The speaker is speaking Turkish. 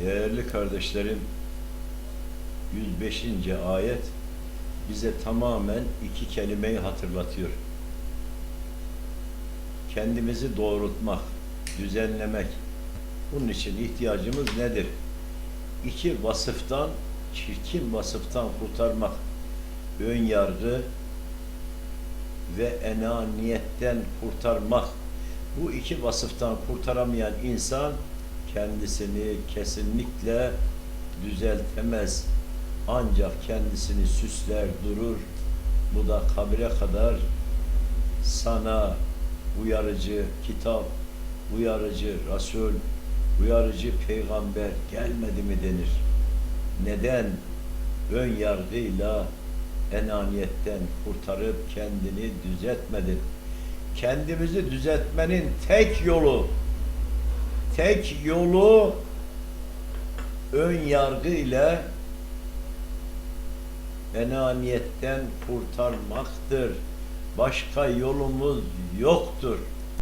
Değerli kardeşlerim, 105. ayet bize tamamen iki kelimeyi hatırlatıyor. Kendimizi doğrultmak, düzenlemek. Bunun için ihtiyacımız nedir? İki vasıftan, çirkin vasıftan kurtarmak. Ön yargı ve enaniyetten kurtarmak. Bu iki vasıftan kurtaramayan insan kendisini kesinlikle düzeltemez. Ancak kendisini süsler durur. Bu da kabire kadar sana uyarıcı kitap, uyarıcı Resul, uyarıcı peygamber gelmedi mi denir. Neden? Ön yargıyla enaniyetten kurtarıp kendini düzeltmedin. Kendimizi düzeltmenin tek yolu tek yolu ön yargı ile enaniyetten kurtarmaktır. Başka yolumuz yoktur.